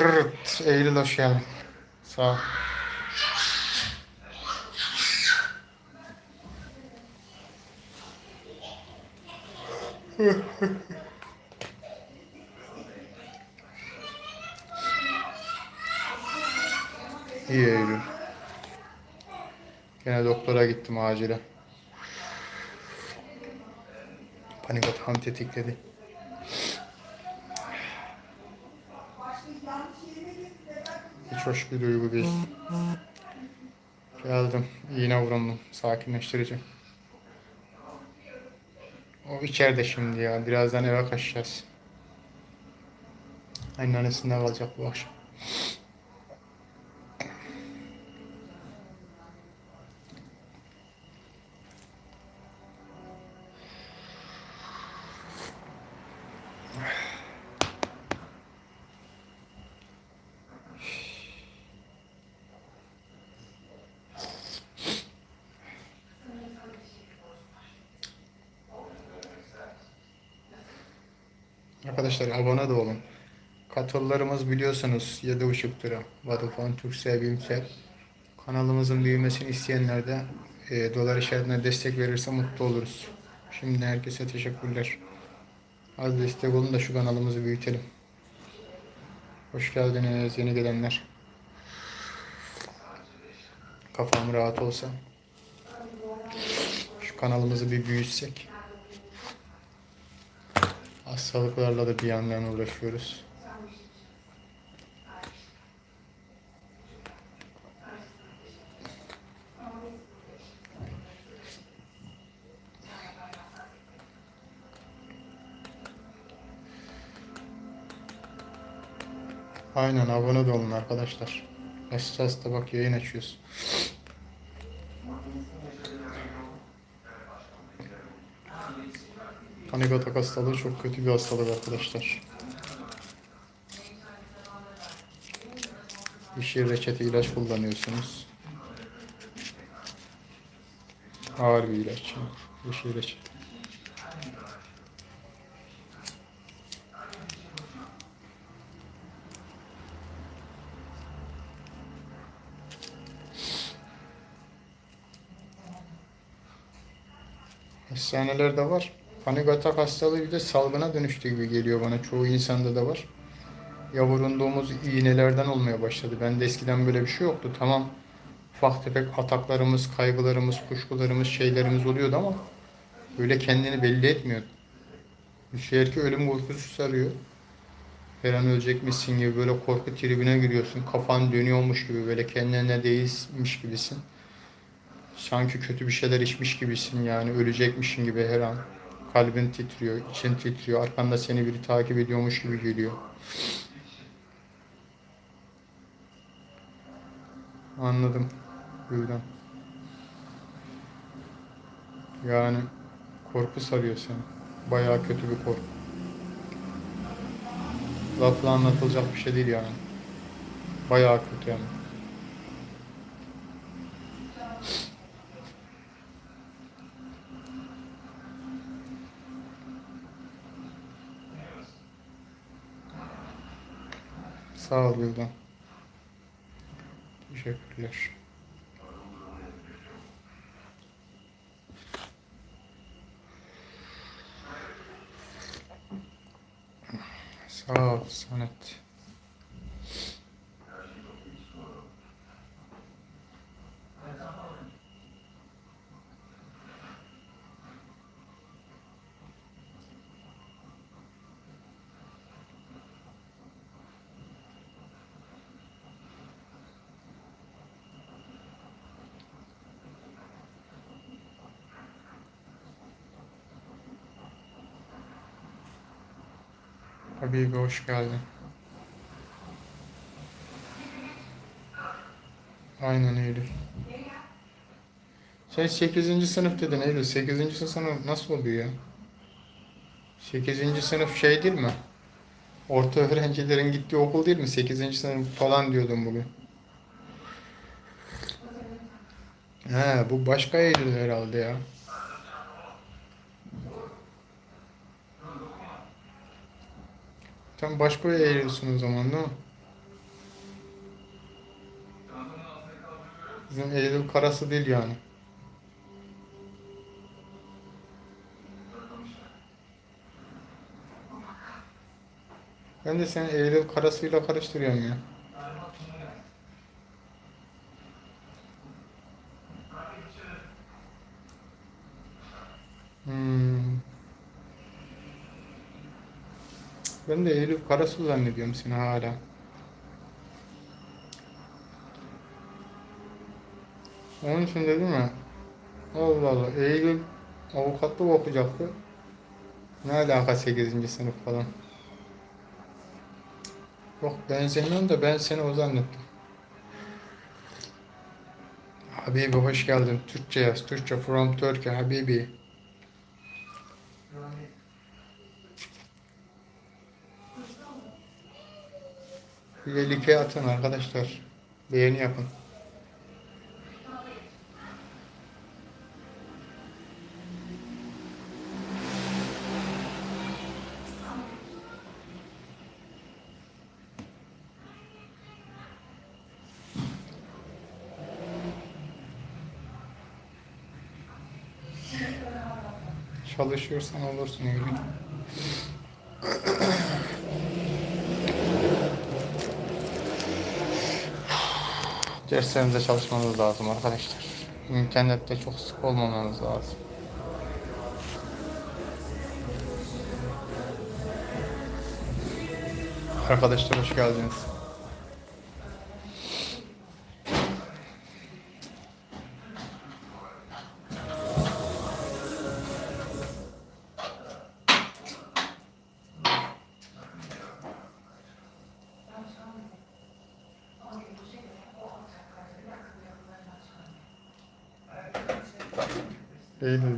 Evet, Eylül hoş geldin. Sağ ol. İyi Eylül. Gene doktora gittim acile. Panik atağım tetikledi. Hiç hoş bir duygu değil. Geldim. İğne vurundum. Sakinleştirici. O içeride şimdi ya. Birazdan eve kaçacağız. Anneannesinde kalacak bu akşam. Arkadaşlar abone de olun. Katıllarımız biliyorsunuz 7,5 lira. Vodafone, Turkcell, Bimsel. Kanalımızın büyümesini isteyenler de e, dolar işaretine destek verirse mutlu oluruz. Şimdi herkese teşekkürler. Az destek olun da şu kanalımızı büyütelim. Hoş geldiniz yeni gelenler. Kafam rahat olsa. Şu kanalımızı bir büyütsek. Hastalıklarla da bir yandan uğraşıyoruz. Aynen abone de olun arkadaşlar. Esas da bak yayın açıyoruz. Panik atak hastalığı çok kötü bir hastalık arkadaşlar. Bir şey reçete ilaç kullanıyorsunuz. Ağır bir ilaç. Bir şey reçete. Hastanelerde var. Panik atak hastalığı bir de salgına dönüştü gibi geliyor bana. Çoğu insanda da var. Ya vurunduğumuz iğnelerden olmaya başladı. Ben de eskiden böyle bir şey yoktu. Tamam ufak tefek ataklarımız, kaygılarımız, kuşkularımız, şeylerimiz oluyordu ama böyle kendini belli etmiyordu. Şey ki ölüm korkusu sarıyor. Her an ölecekmişsin gibi böyle korku tribine giriyorsun. Kafan dönüyormuş gibi böyle kendine değilmiş gibisin. Sanki kötü bir şeyler içmiş gibisin yani ölecekmişsin gibi her an. Kalbin titriyor, için titriyor. Arkanda seni biri takip ediyormuş gibi geliyor. Anladım. Buradan. Yani korku sarıyor seni. Bayağı kötü bir korku. Lafla anlatılacak bir şey değil yani. Bayağı kötü yani. Sağ ol Gülden. Teşekkürler. Sağ ol Sanet. Habibi hoş geldin. Aynen Eylül. Sen 8. sınıf dedin Eylül. 8. sınıf nasıl oluyor ya? 8. sınıf şey değil mi? Orta öğrencilerin gittiği okul değil mi? 8. sınıf falan diyordum bugün. He bu başka Eylül herhalde ya. Sen başka yere eğiliyorsun o zaman değil mi? Bizim Eylül karası değil yani. Ben de seni Eylül karasıyla karıştırıyorum ya. Hmm. Ben de Eylül karası zannediyorum seni hala. Onun için dedim ya. Allah Allah. Eylül avukatlık okuyacaktı. Ne alaka 8. sınıf falan. Yok benzemiyorsun da ben seni o zannettim. Habibi hoş geldin. Türkçe yaz. Türkçe from Turkey Habibi. Bir like atın arkadaşlar. Beğeni yapın. Çalışıyorsan olursun Eylül. Derslerinize çalışmanız lazım arkadaşlar. İnternette çok sık olmamanız lazım. Arkadaşlar hoş geldiniz.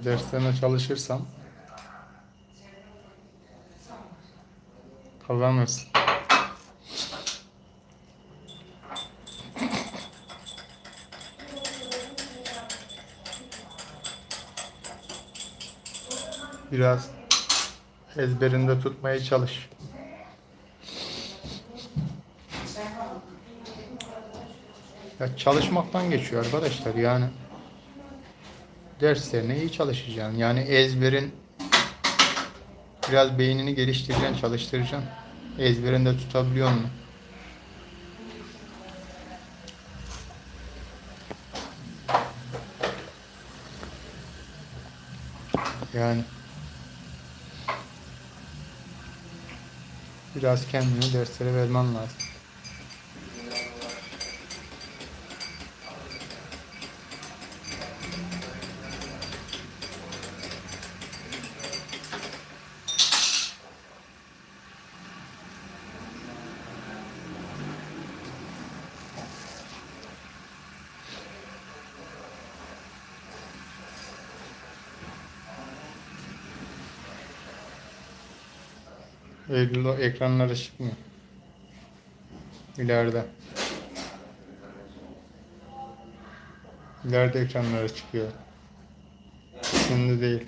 Eylül derslerine çalışırsam kazanırsın. Biraz ezberinde tutmaya çalış. Ya çalışmaktan geçiyor arkadaşlar yani derslerine iyi çalışacaksın. Yani ezberin biraz beynini geliştireceksin, çalıştıracaksın. Ezberinde tutabiliyor musun? Yani biraz kendini derslere vermen lazım. O ekranlara çıkmıyor. İleride. İleride ekranlara çıkıyor. Şimdi değil.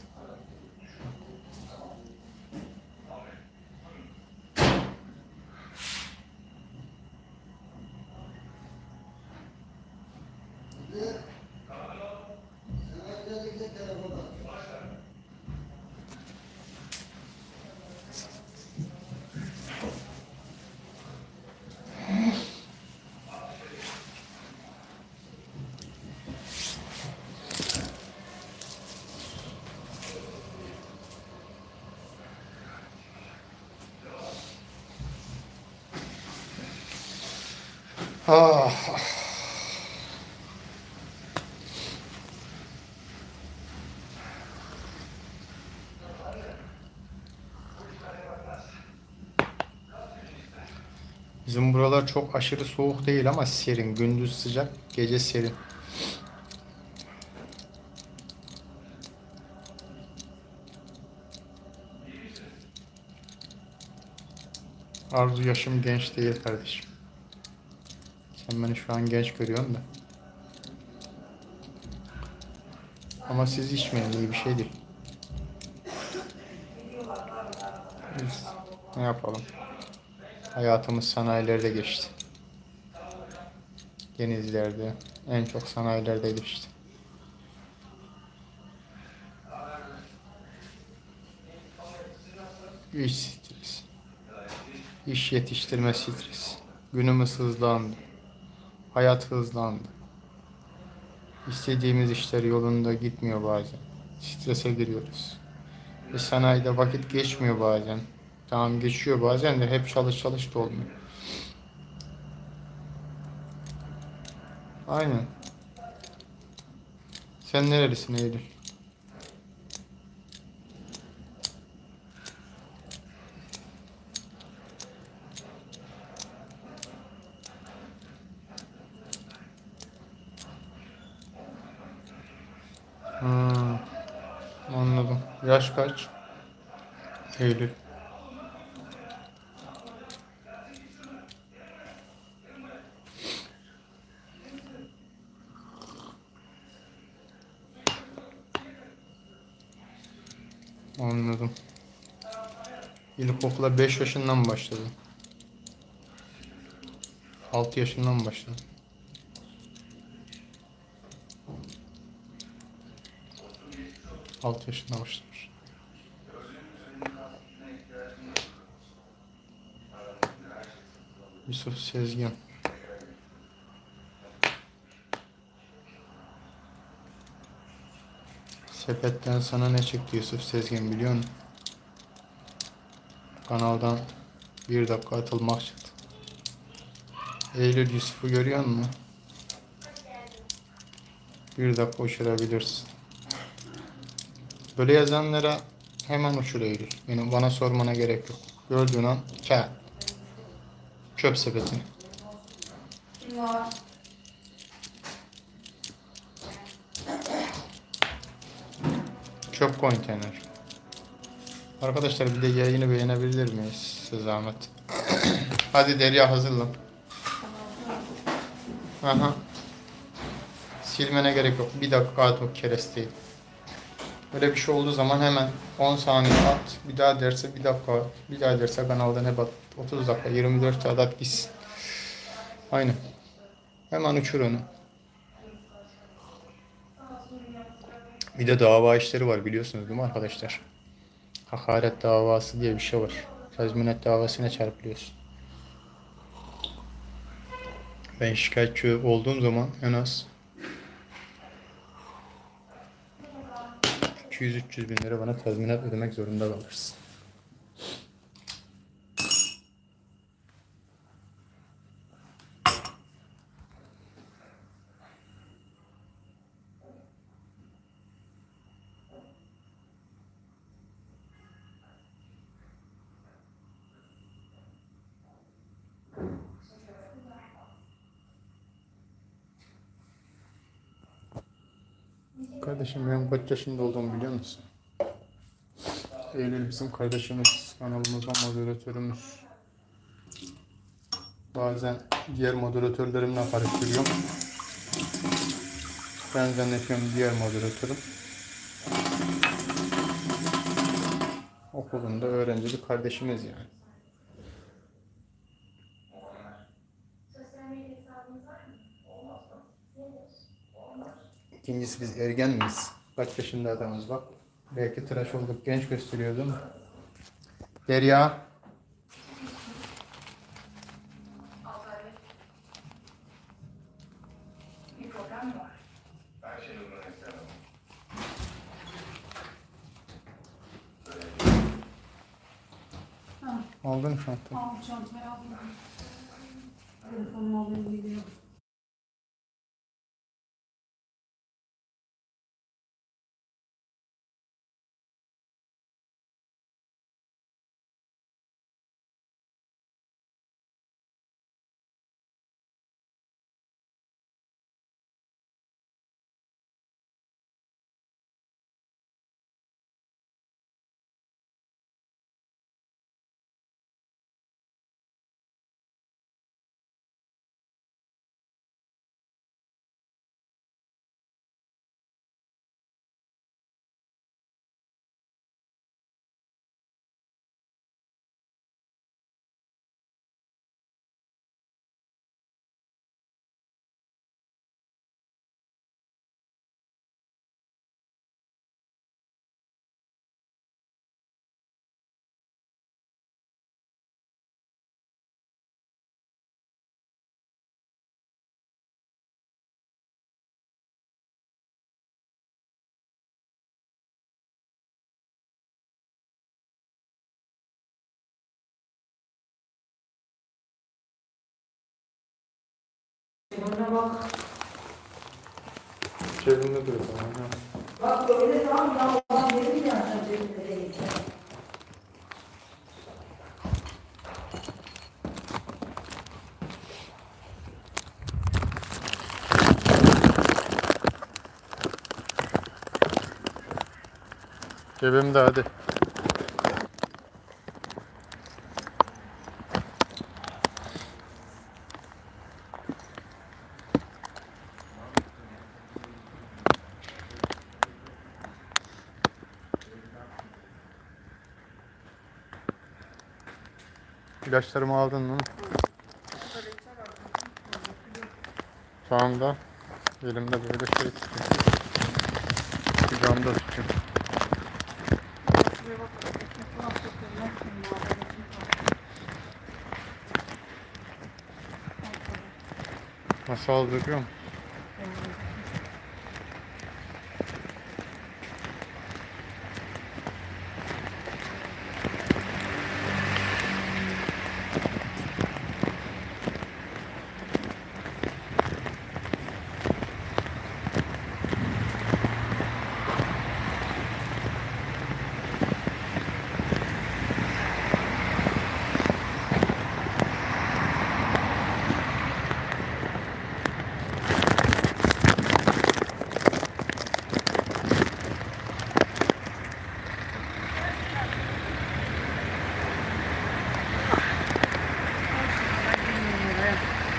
Ah. Bizim buralar çok aşırı soğuk değil ama serin. Gündüz sıcak, gece serin. Arzu yaşım genç değil kardeşim. Sen beni şu an genç görüyorsun da. Ama siz içmeyin iyi bir şey değil. Biz ne yapalım? Hayatımız sanayilerde geçti. Denizlerde, En çok sanayilerdeydi işte. İş stresi. İş yetiştirme stresi. Günümüz hızlandı. Hayat hızlandı. İstediğimiz işler yolunda gitmiyor bazen. Strese giriyoruz. Ve sanayide vakit geçmiyor bazen. Tamam geçiyor bazen de hep çalış çalış da olmuyor. Aynen. Sen nerelisin Eylül? Hmm, anladım. Yaş kaç? Eylül. Anladım. İlkokula 5 yaşından başladı. 6 yaşından başladı. 6 yaşında başlamış. Yusuf Sezgin. Sepetten sana ne çıktı Yusuf Sezgin biliyor musun? Kanaldan bir dakika atılmak çıktı. Eylül Yusuf'u görüyor musun? Bir dakika uçurabilirsin. Böyle yazanlara hemen uçur Eylül. Benim bana sormana gerek yok. Gördüğün an kağıt. Çöp sepetini. Çöp konteyner. Arkadaşlar bir de yayını beğenebilir miyiz? Size zahmet. Hadi Derya hazırlan. Aha. Silmene gerek yok. Bir dakika at o keresteyi. Böyle bir şey olduğu zaman hemen 10 saniye at. Bir daha derse bir dakika at. Bir daha derse kanalda ne bat? 30 dakika 24 adet gitsin. Aynen. Hemen uçur onu. Bir de dava işleri var biliyorsunuz değil mi arkadaşlar? Hakaret davası diye bir şey var. Tazminat davasına çarpılıyorsun. Ben şikayetçi olduğum zaman en az 200-300 bin lira bana tazminat ödemek zorunda kalırsın. Kardeşim benim kaç yaşında olduğumu biliyor musun? Eylül bizim kardeşimiz, kanalımızın moderatörümüz. Bazen diğer moderatörlerimle karıştırıyorum. Ben zannediyorum diğer moderatörüm. Okulunda öğrenci kardeşimiz yani. İkincisi biz ergen miyiz? Kaç yaşında adamız bak. Belki tıraş olduk genç gösteriyordum. Derya. Aldın şantayı. Al çantayı al. Telefonumu alayım geliyorum. Bana bak. Cebimde duruyor. Ha. Bak öyle tam ya. Allah verir ya sen cebinde değilse. Cebimde hadi. İlaçlarımı aldın mı? Şu anda elimde böyle şey tutuyor. Kucağımda tutuyor. Nasıl aldırıyor mu?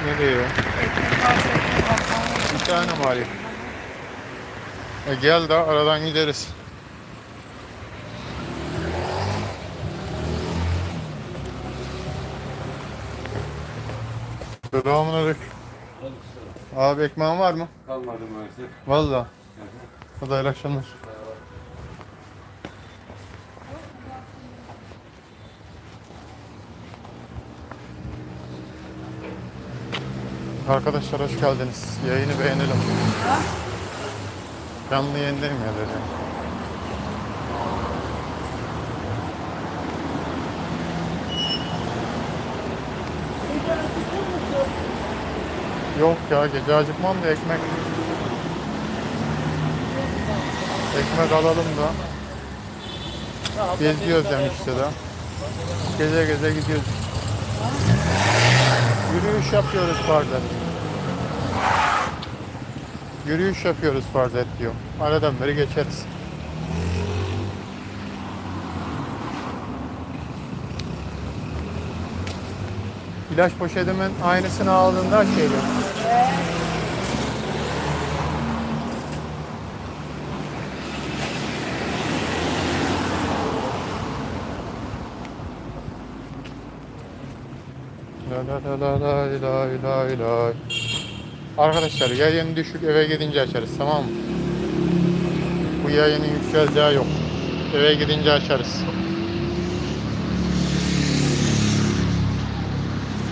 Ne diyor? Bir tane mi alayım? E gel de aradan gideriz. Selamun aleyküm. Abi ekmeğin var mı? Kalmadı maalesef. Valla. Hadi hayırlı akşamlar. Arkadaşlar hoş geldiniz. Yayını beğenelim. Canlı yayındayım ya dedi. Yok ya gece acıkmam da ekmek. Ekmek alalım da. Geziyoruz işte de. Geze geze gidiyoruz. Yürüyüş yapıyoruz et. Yürüyüş yapıyoruz farz et diyor. Aradan beri geçeriz. İlaç poşetimin aynısını aldığında şeydi. La la la la la la la la. Arkadaşlar yayın düşük eve gidince açarız tamam mı? Bu yayının yükseleceği yok. Eve gidince açarız.